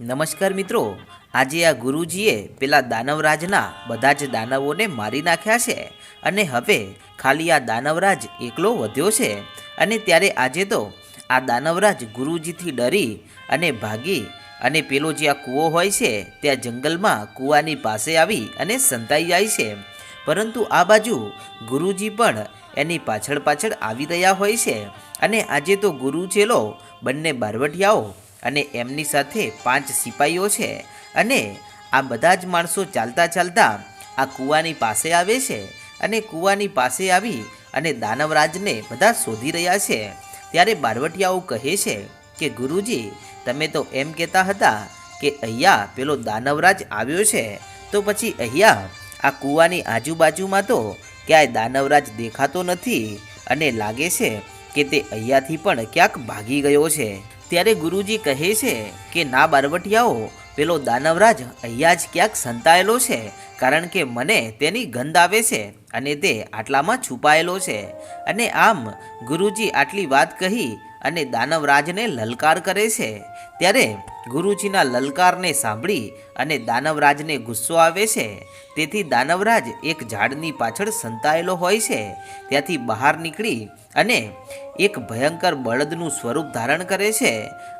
નમસ્કાર મિત્રો, આજે આ ગુરુજીએ પેલા દાનવરાજના બધા જ દાનવોને મારી નાખ્યા છે અને હવે ખાલી આ દાનવરાજ એકલો વધ્યો છે અને ત્યારે આજે તો આ દાનવરાજ ગુરુજીથી ડરી અને ભાગી અને પેલો જે આ કૂવો હોય છે, ત્યાં જંગલમાં કૂવાની પાસે આવી અને સંતાઈ જાય છે. પરંતુ આ બાજુ ગુરુજી પણ એની પાછળ પાછળ આવી રહ્યા હોય છે અને આજે તો ગુરુ ચેલો બંને બારવટિયાઓ અને એમની સાથે પાંચ સિપાહીઓ છે અને આ બધા જ માણસો ચાલતા ચાલતા આ કૂવાની પાસે આવે છે અને કૂવાની પાસે આવી અને દાનવરાજને બધા શોધી રહ્યા છે. ત્યારે બારવટિયાઓ કહે છે કે, ગુરુજી, તમે તો એમ કહેતા હતા કે અહીંયા પેલો દાનવરાજ આવ્યો છે. તો પછી અહીંયા આ કૂવાની આજુબાજુમાં તો ક્યાંય દાનવરાજ દેખાતો નથી અને લાગે છે કે તે અહીંયાથી પણ ક્યાંક ભાગી ગયો છે. ત્યારે ગુરુજી કહે છે કે, ના બારવટિયાઓ, પેલો દાનવરાજ અહીંયા જ ક્યાંક સંતાયેલો છે, કારણ કે મને તેની ગંધ આવે છે અને તે આટલામાં છુપાયેલો છે. અને આમ ગુરુજી આટલી વાત કહી અને દાનવરાજને લલકાર કરે છે. ત્યારે ગુરુજીના લલકારને સાંભળી અને દાનવરાજને ગુસ્સો આવે છે. તેથી દાનવરાજ એક ઝાડની પાછળ સંતાયેલો હોય છે. ત્યાંથી બહાર નીકળી અને એક ભયંકર બળદનું સ્વરૂપ ધારણ કરે છે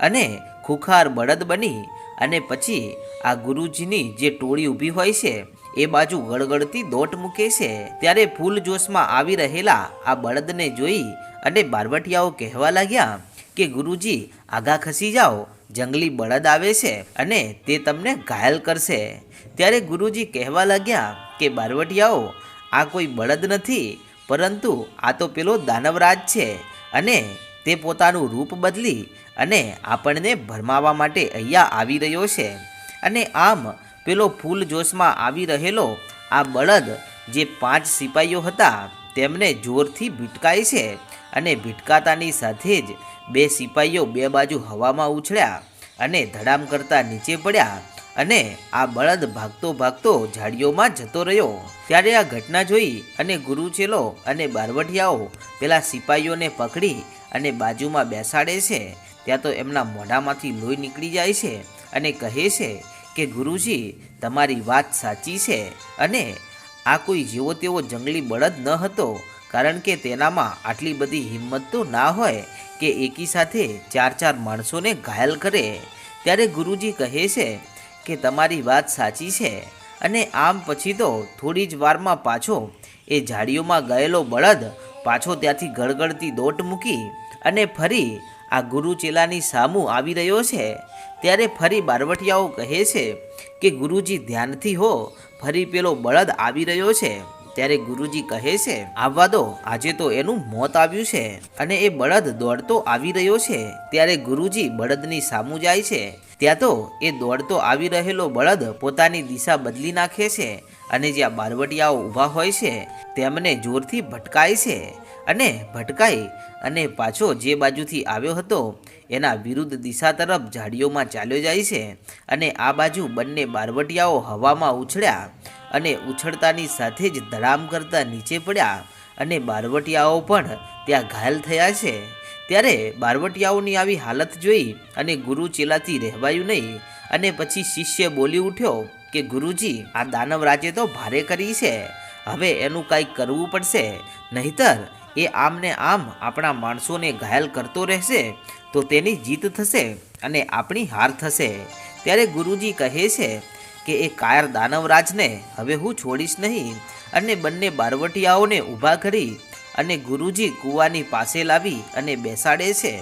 અને ખુખાર બળદ બની અને પછી આ ગુરુજીની જે ટોળી ઊભી હોય છે એ બાજુ ગળગળતી દોટ મૂકે છે. ત્યારે ફૂલ જોશમાં આવી રહેલા આ બળદને જોઈ અને બારવટિયાઓ કહેવા લાગ્યા કે ગુરુજી આગા ખસી જાઓ. જંગલી બળદ આવે છે અને તે તમને ઘાયલ કરશે. ત્યારે ગુરુજી કહેવા લાગ્યા કે, બારવટિયાઓ, આ કોઈ બળદ નથી, પરંતુ આ તો પેલો દાનવરાજ છે અને તે પોતાનું રૂપ બદલી અને આપણને ભરમાવા માટે અહીંયા આવી રહ્યો છે. અને આમ પેલો ફૂલ જોશમાં આવી રહેલો આ બળદ, જે પાંચ સિપાહીઓ હતા, તેમને જોરથી ભીટકાય છે અને ભીટકાતાની સાથે જ બે સિપાહીઓ બે બાજુ હવામાં ઉછળ્યા અને ધડામ કરતા નીચે પડ્યા અને આ બળદ ભાગતો ભાગતો ઝાડીઓમાં જતો રહ્યો. ત્યારે આ ઘટના જોઈ અને ગુરુચેલો અને બારવટિયાઓ પેલા સિપાહીઓને પકડી અને બાજુમાં બેસાડે છે. ત્યાં તો એમના મોઢામાંથી લોહી નીકળી જાય છે અને કહે છે કે, ગુરુજી, તમારી વાત સાચી છે અને આ કોઈ જેવો તેવો જંગલી બળદ ન હતો, કારણ કે તેનામાં આટલી બધી હિંમત તો ના હોય કે એકી સાથે ચાર ચાર માણસોને ઘાયલ કરે, ત્યારે ગુરુજી કહે છે કે તમારી વાત સાચી છે અને આમ પછી તો થોડી જ વારમાં પાછો એ ઝાડીઓમાં ગયેલો બળદ પાછો ત્યાંથી ગળગળતી દોટ મૂકી અને ફરી આ ગુરુ ચેલાની સામું આવી રહ્યો છે. ત્યારે ફરી બારવટિયાઓ કહે છે કે ગુરુજી ધ્યાનથી હો, ફરી પેલો બળદ આવી રહ્યો છે. ત્યારે ગુરુજી કહે છે, આવવા દો, આજે તો એનું મોત આવ્યું છે અને એ બળદ દોડતો આવી રહ્યો છે. ત્યારે ગુરુજી બળદની સામું જાય છે. ત્યાં તો એ દોડતો આવી રહેલો બળદ પોતાની દિશા બદલી નાખે છે અને જ્યાં બારવટિયાઓ ઊભા હોય છે, તેમને જોરથી ભટકાય છે અને ભટકાઈ અને પાછો જે બાજુથી આવ્યો હતો, એના વિરુદ્ધ દિશા તરફ ઝાડીઓમાં ચાલ્યો જાય છે અને આ બાજુ બંને બારવટિયાઓ હવામાં ઉછળ્યા અને ઉછળતાની સાથે જ ધડામ કરતા નીચે પડ્યા અને બારવટિયાઓ પણ ત્યાં ઘાયલ થયા છે. ત્યારે બારવટિયાઓની આવી હાલત જોઈ અને ગુરુ ચેલાથી રહેવાયું નહીં અને પછી શિષ્ય બોલી ઉઠ્યો કે, ગુરુજી, આ દાનવ રાજે તો ભારે કરી છે. હવે એનું કાંઈક કરવું પડશે. નહીતર એ આમને આમ આપણા માણસોને ઘાયલ કરતો રહેશે તો તેની જીત થશે અને આપણી હાર થશે. ત્યારે ગુરુજી કહે છે કે એ કાયર દાનવરાજને હવે હું છોડીશ નહીં. અને બંને બારવટિયાઓને ઊભા કરી અને ગુરુજી કૂવાની પાસે લાવી અને બેસાડે છે.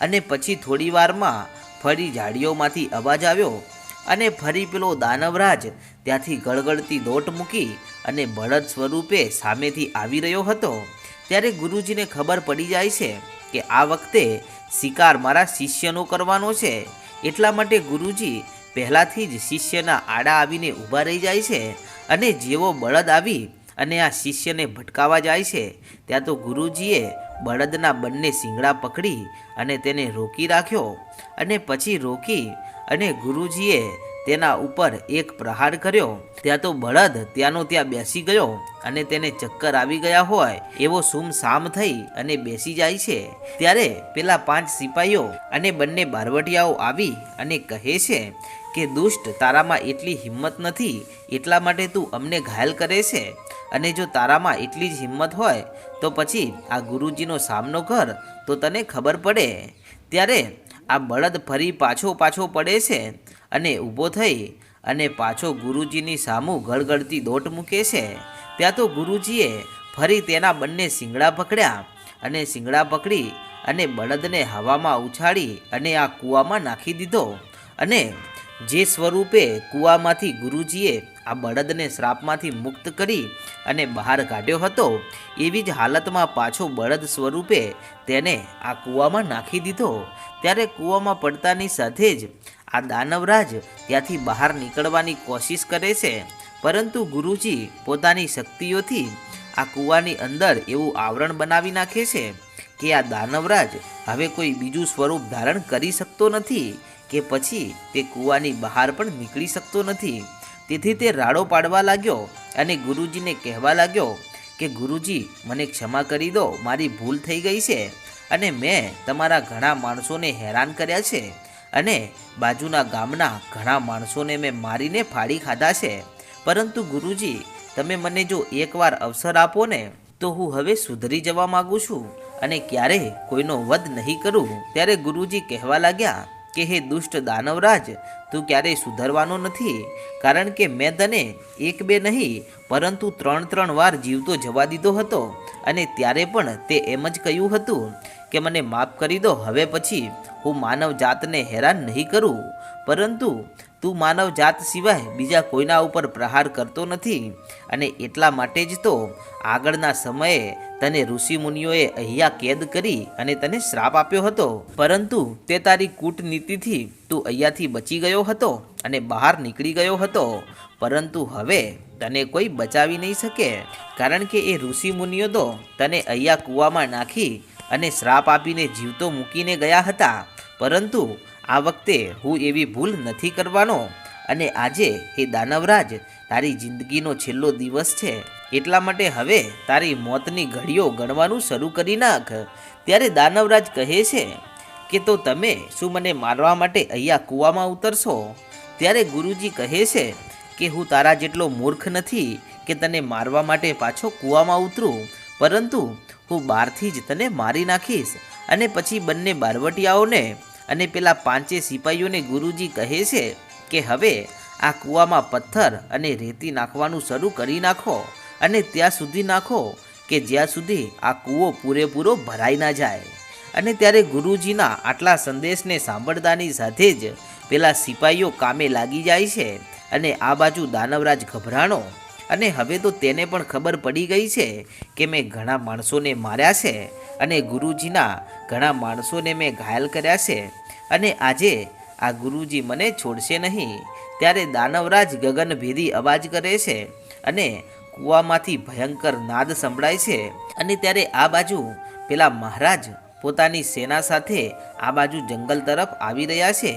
અને પછી થોડીવારમાં ફરી ઝાડીઓમાંથી અવાજ આવ્યો અને ફરી પેલો દાનવરાજ ત્યાંથી ગળગળતી દોટ મૂકી અને બળદ સ્વરૂપે સામેથી આવી રહ્યો હતો. ત્યારે ગુરુજીને ખબર પડી જાય છે કે આ વખતે શિકાર મારા શિષ્યનો કરવાનો છે. એટલા માટે ગુરુજી પહેલાંથી જ શિષ્યના આડા આવીને ઊભા રહી જાય છે અને જેવો બળદ આવી અને આ શિષ્યને ભટકાવા જાય છે, ત્યાં તો ગુરુજીએ બળદના બંને શિંગડા પકડી અને તેને રોકી રાખ્યો અને પછી રોકી અને ગુરુજીએ તેના ઉપર એક પ્રહાર કર્યો. ત્યાં તો બળદ ત્યાંનો ત્યાં બેસી ગયો અને તેને ચક્કર આવી ગયા હોય એવો સુમસામ થઈ અને બેસી જાય છે. ત્યારે પેલા પાંચ સિપાહીઓ અને બંને બારવટિયાઓ આવી અને કહે છે કે દુષ્ટ તારામાં એટલી હિંમત નથી, એટલા માટે તું અમને ઘાયલ કરે છે? અને જો તારામાં એટલી જ હિંમત હોય, તો પછી આ ગુરુજીનો સામનો કર, તો તને ખબર પડે. ત્યારે આ બળદ ફરી પાછો પાછો પડે છે અને ઊભો થઈ અને પાછો ગુરુજીની સામું ગળગળતી દોટ મૂકે છે. ત્યાં તો ગુરુજીએ ફરી તેના બંને શિંગડા પકડ્યા અને શિંગડા પકડી અને બળદને હવામાં ઉછાળી અને આ કૂવામાં નાખી દીધો. અને જે સ્વરૂપે કૂવામાંથી ગુરુજીએ આ બળદને શ્રાપમાંથી મુક્ત કરી અને બહાર કાઢ્યો હતો, એવી જ હાલતમાં પાછો બળદ સ્વરૂપે તેને આ કૂવામાં નાખી દીધો. ત્યારે કૂવામાં પડતાની સાથે જ આ દાનવરાજ ત્યાંથી બહાર નીકળવાની કોશિશ કરે છે, પરંતુ ગુરુજી પોતાની શક્તિઓથી આ કૂવાની અંદર એવું આવરણ બનાવી નાખે છે કે આ દાનવરાજ હવે કોઈ બીજું સ્વરૂપ ધારણ કરી શકતો નથી. કે પછી તે કૂવાની બહાર પણ નીકળી શકતો નથી. તેથી તે રાડો પાડવા લાગ્યો અને ગુરુજીને કહેવા લાગ્યો કે, ગુરુજી, મને ક્ષમા કરી દો, મારી ભૂલ થઈ ગઈ છે અને મેં તમારા ઘણા માણસોને હેરાન કર્યા છે અને બાજુના ગામના ઘણા માણસોને મેં મારીને ફાડી ખાધા છે. પરંતુ ગુરુજી, તમે મને જો એકવાર અવસર આપો ને, તો હું હવે સુધરી જવા માગું છું અને ક્યારે કોઈનો વધ નહીં કરું. ત્યારે ગુરુજી કહેવા લાગ્યા કે હે દુષ્ટ દાનવરાજ, તું ક્યારેય સુધરવાનો નથી? કારણ કે મેં તને એક બે નહીં, પરંતુ ત્રણ ત્રણ વાર જીવતો જવા દીધો હતો. અને ત્યારે પણ તે એમ જ કહ્યું હતું કે મને માફ કરી દો, હવે પછી હું માનવ જાતને હેરાન નહીં કરું. પરંતુ તું માનવ જાત સિવાય બીજા કોઈના ઉપર પ્રહાર કરતો નથી. અને એટલા માટે જ તો આગળના સમયે તને ઋષિમુનિઓએ અહીંયા કેદ કરી અને તને શ્રાપ આપ્યો હતો. પરંતુ તે તારી કૂટનીતિથી તું અહીંયાથી બચી ગયો હતો અને બહાર નીકળી ગયો હતો. પરંતુ હવે તને કોઈ બચાવી નહીં શકે. કારણ કે એ ઋષિમુનિઓ તો તને અહીંયા કૂવામાં નાખી અને શ્રાપ આપીને જીવતો મૂકીને ગયા હતા. પરંતુ આ વખતે હું એવી ભૂલ નથી કરવાનો અને આજે, હે દાનવરાજ, તારી જિંદગીનો છેલ્લો દિવસ છે. એટલા માટે હવે તારી મોતની ઘડીઓ ગણવાનું શરૂ કરી નાખ. ત્યારે દાનવરાજ કહે છે કે, તો તમે શું મને મારવા માટે અહીંયા કૂવામાં ઉતરશો? ત્યારે ગુરુજી કહે છે કે, હું તારા જેટલો મૂર્ખ નથી કે તને મારવા માટે પાછો કૂવામાં ઉતરું. પરંતુ હું બહારથી જ તને મારી નાખીશ અને પછી બંને બારવટિયાઓને અને પેલા પાંચે સિપાહીઓને ગુરુજી કહે છે કે હવે આ કૂવામાં પથ્થર અને રેતી નાખવાનું શરૂ કરી નાખો અને ત્યાં સુધી નાખો કે જ્યાં સુધી આ કૂવો પૂરેપૂરો ભરાઈ ના જાય. અને ત્યારે ગુરુજીના આટલા સંદેશને સાંભળતાની સાથે જ પેલા સિપાહીઓ કામે લાગી જાય છે અને આ બાજુ દાનવરાજ ગભરાણો. અને હવે તો તેને પણ ખબર પડી ગઈ છે કે મેં ઘણા માણસોને માર્યા છે અને ગુરુજીના ઘણા માણસોને મેં ઘાયલ કર્યા છે. અને આજે આ ગુરુજી મને છોડશે નહીં, ત્યારે દાનવરાજ ગગનભેદી અવાજ કરે છે અને કૂવામાંથી ભયંકર નાદ સંભળાય છે. અને ત્યારે આ બાજુ પેલા મહારાજ પોતાની સેના સાથે આ બાજુ જંગલ તરફ આવી રહ્યા છે.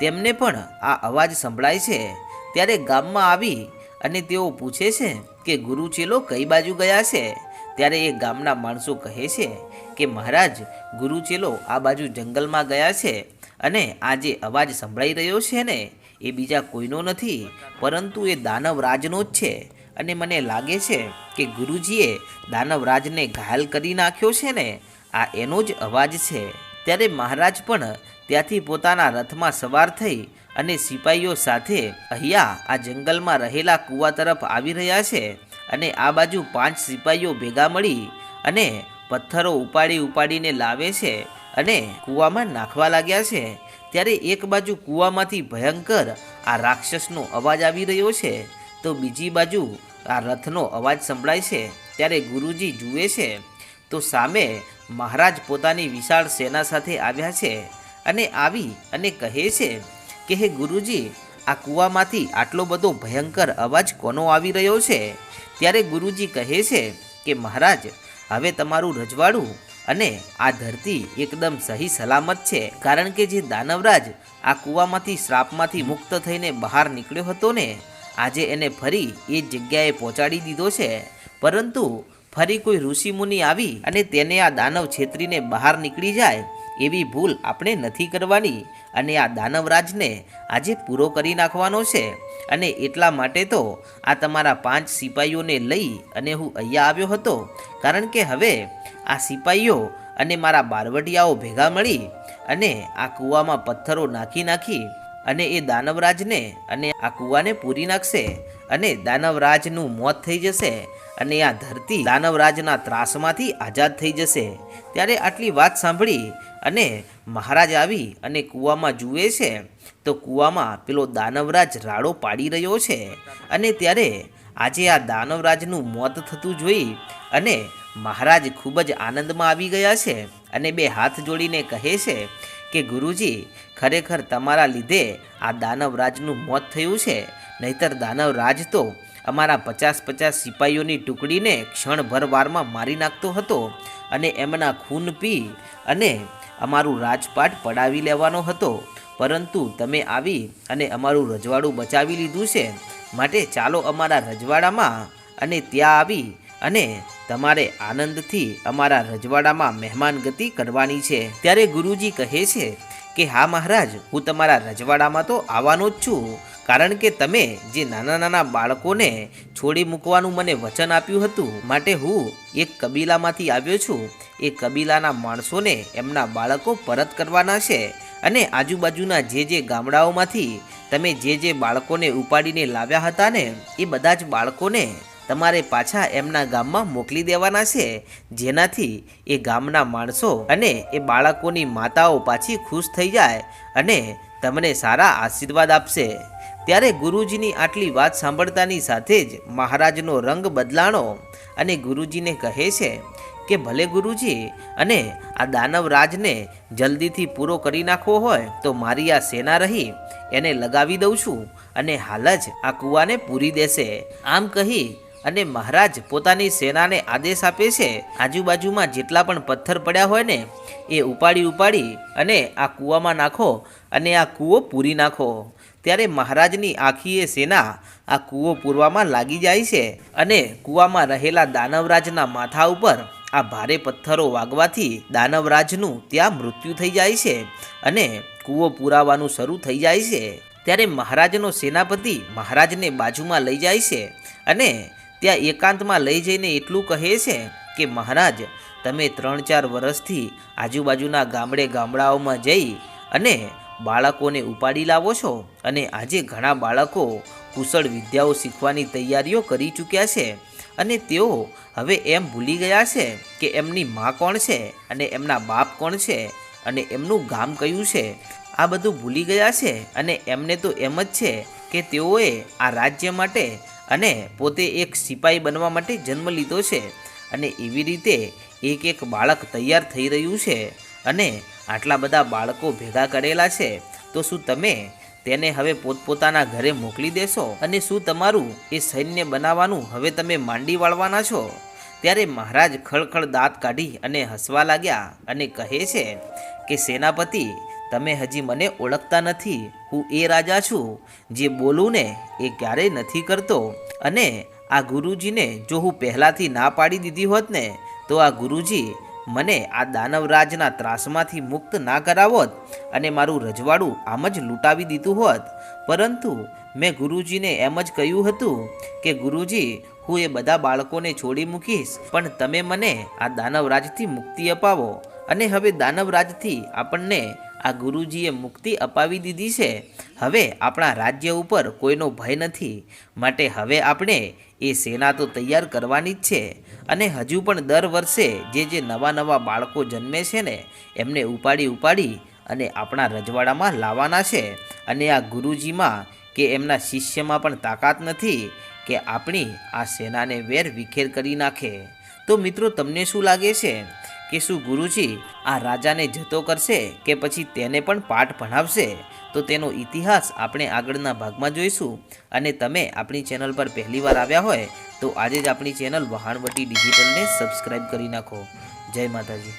તેમને પણ આ અવાજ સંભળાય છે. ત્યારે ગામમાં આવી અને તેઓ પૂછે છે કે ગુરુ ચેલો કઈ બાજુ ગયા છે? ત્યારે એ ગામના માણસો કહે છે કે મહારાજ, ગુરુ ચેલો આ બાજુ જંગલમાં ગયા છે. અને આ જે અવાજ સંભળાઈ રહ્યો છે ને, એ બીજા કોઈનો નથી, પરંતુ એ દાનવરાજનો જ છે. અને મને લાગે છે કે ગુરુજીએ દાનવરાજને ઘાયલ કરી નાખ્યો છે ને, આ એનો જ અવાજ છે. ત્યારે મહારાજ પણ ત્યાંથી પોતાના રથમાં સવાર થઈ અને સિપાહીઓ સાથે અહીંયા આ જંગલમાં રહેલા કૂવા તરફ આવી રહ્યા છે અને આ બાજુ પાંચ સિપાહીઓ ભેગા મળી અને પથ્થરો ઉપાડી ઉપાડીને લાવે છે. અને કૂવામાં નાખવા લાગ્યા છે, ત્યારે એક બાજુ કૂવામાંથી ભયંકર આ રાક્ષસનો અવાજ આવી રહ્યો છે, તો બીજી બાજુ આ રથનો અવાજ સંભળાય છે, ત્યારે ગુરુજી જુએ છે. તો સામે મહારાજ પોતાની વિશાળ સેના સાથે આવ્યા છે અને આવી અને કહે છે કે, હે ગુરુજી, આ કૂવામાંથી આટલો બધો ભયંકર અવાજ કોનો આવી રહ્યો છે? ત્યારે ગુરુજી કહે છે કે, મહારાજ, હવે તમારું રજવાડું અને આ ધરતી એકદમ સહી સલામત છે. કારણ કે જે દાનવરાજ આ કૂવામાંથી, શ્રાપમાંથી મુક્ત થઈને બહાર નીકળ્યો હતો ને, આજે એને ફરી એ જગ્યાએ પહોંચાડી દીધો છે. પરંતુ ફરી કોઈ ઋષિમુનિ આવી અને તેને આ દાનવ છેતરીને બહાર નીકળી જાય, એવી ભૂલ આપણે નથી કરવાની. અને આ દાનવરાજને આજે પૂરો કરી નાખવાનો છે. અને એટલા માટે તો આ તમારા પાંચ સિપાહીઓને લઈ અને હું અહીંયા આવ્યો હતો. કારણ કે હવે આ સિપાહીઓ અને મારા બારવટિયાઓ ભેગા મળી અને આ કૂવામાં પથ્થરો નાખી નાખી અને એ દાનવરાજને અને આ કૂવાને પૂરી નાખશે અને દાનવરાજનું મોત થઈ જશે અને આ ધરતી દાનવરાજના ત્રાસમાંથી આઝાદ થઈ જશે. ત્યારે આટલી વાત સાંભળી અને મહારાજ આવી અને કૂવામાં જુએ છે તો કૂવામાં પેલો દાનવરાજ રાડો પાડી રહ્યો છે. અને ત્યારે આજે આ દાનવરાજનું મોત થતું જોઈ અને મહારાજ ખૂબ જ આનંદમાં આવી ગયા છે અને બે હાથ જોડીને કહે છે કે, ગુરુજી, ખરેખર તમારા લીધે આ દાનવરાજનું મોત થયું છે. નહીતર દાનવરાજ તો અમારા પચાસ પચાસ સિપાહીઓની ટુકડીને ક્ષણભર વારમાં મારી નાખતો હતો અને એમના ખૂન પી અને અમારું રાજપાટ પડાવી લેવાનો હતો. પરંતુ તમે આવી અને અમારું રજવાડું બચાવી લીધું છે. માટે ચાલો અમારા રજવાડામાં અને ત્યાં આવી અને તમારે આનંદથી અમારા રજવાડામાં મહેમાન ગતિ કરવાની છે. ત્યારે ગુરુજી કહે છે કે, હા મહારાજ, હું તમારા રજવાડામાં તો આવવાનો જ છું. કારણ કે તમે જે નાના નાના બાળકોને છોડી મૂકવાનું મને વચન આપ્યું હતું, માટે હું એક કબીલામાંથી આવ્યો છું. એ કબીલાના માણસોને એમના બાળકો પરત કરવાના છે. અને આજુબાજુના જે જે ગામડાઓમાંથી તમે જે જે બાળકોને ઉપાડીને લાવ્યા હતા ને, એ બધા જ બાળકોને તમારે પાછા એમના ગામમાં મોકલી દેવાના છે. જેનાથી એ ગામના માણસો અને એ બાળકોની માતાઓ પાછી ખુશ થઈ જાય અને તમને સારા આશીર્વાદ આપશે. ત્યારે ગુરુજીની આટલી વાત સાંભળતાની સાથે જ મહારાજનો રંગ બદલાણો અને ગુરુજીને કહે છે કે ભલે ગુરુજી, અને આ દાનવરાજને જલ્દીથી પૂરો કરી નાખવો હોય તો મારી આ સેના રહી એને લગાવી દઉં છું અને હાલ જ આ કૂવાને પૂરી દેશે. આમ કહી અને મહારાજ પોતાની સેનાને આદેશ આપે છે, આજુબાજુમાં જેટલા પણ પથ્થર પડ્યા હોય ને, એ ઉપાડી ઉપાડી અને આ કૂવામાં નાખો અને આ કૂવો પૂરી નાખો. ત્યારે મહારાજની આખી એ સેના આ કૂવો પૂરવામાં લાગી જાય છે અને કૂવામાં રહેલા દાનવરાજના માથા ઉપર આ ભારે પથ્થરો વાગવાથી દાનવરાજનું ત્યાં મૃત્યુ થઈ જાય છે અને કૂવો પુરાવાનું શરૂ થઈ જાય છે. ત્યારે મહારાજનો સેનાપતિ મહારાજને બાજુમાં લઈ જાય છે અને ત્યાં એકાંતમાં લઈ જઈને એટલું કહે છે કે, મહારાજ, તમે ત્રણ ચાર વર્ષથી આજુબાજુના ગામડે ગામડાઓમાં જઈ અને બાળકોને ઉપાડી લાવો છો અને આજે ઘણા બાળકો કુશળ વિદ્યાઓ શીખવાની તૈયારીઓ કરી ચૂક્યા છે. અને તેઓ હવે એમ ભૂલી ગયા છે કે એમની મા કોણ છે અને એમના બાપ કોણ છે અને એમનું ગામ કયું છે. આ બધું ભૂલી ગયા છે અને એમને તો એમ જ છે કે તેઓએ આ રાજ્ય માટે અને પોતે એક સિપાઈ બનવા માટે જન્મ લીધો છે અને એવી રીતે એક એક બાળક તૈયાર થઈ રહ્યું છે અને આટલા બધા બાળકો ભેગા કરેલા છે. તો શું તમે તેને હવે પોતપોતાના ઘરે મોકલી દેશો? અને શું તમારું એ સૈન્ય બનાવવાનું હવે તમે માંડી વાળવાના છો? ત્યારે મહારાજ ખળખળ દાંત કાઢી અને હસવા લાગ્યા અને કહે છે કે, સેનાપતિ, તમે હજી મને ઓળખતા નથી. હું એ રાજા છું જે બોલું ને એ ક્યારેય નથી કરતો. અને આ ગુરુજીને જો હું પહેલાંથી ના પાડી દીધી હોત ને, તો આ ગુરુજી મને આ દાનવરાજના ત્રાસમાંથી મુક્ત ના કરાવોત અને મારું રજવાડું આમ જ લૂંટાવી દીધું હોત. પરંતુ મેં ગુરુજીને એમ જ કહ્યું હતું કે, ગુરુજી, હું એ બધા બાળકોને છોડી મૂકીશ, પણ તમે મને આ દાનવરાજથી મુક્તિ અપાવો. અને હવે દાનવરાજથી આપણને આ ગુરુજીએ મુક્તિ અપાવી દીધી છે. હવે આપણા રાજ્ય ઉપર કોઈનો ભય નથી. માટે હવે આપણે એ સેના તો તૈયાર કરવાની જ છે. અને હજુ પણ દર વર્ષે જે જે નવા નવા બાળકો જન્મે છે ને, એમને ઉપાડી ઉપાડી અને આપણા રજવાડામાં લાવવાના છે. અને આ ગુરુજીમાં કે એમના શિષ્યમાં પણ તાકાત નથી કે આપણી આ સેનાને વેર વિખેર કરી નાખે. તો મિત્રો, તમને શું લાગે છે? કે શું ગુરુજી, આ રાજાને જતો કરશે કે પછી તેને પણ પાઠ ભણાવશે? તો તેનો ઇતિહાસ આપણે આગળના ભાગમાં જોઈશું. અને તમે આપણી ચેનલ પર પહેલીવાર આવ્યા હોય, તો આજે જ આપણી ચેનલ વહાણવટી ડિજિટલને સબસ્ક્રાઈબ કરી નાખો. જય માતાજી.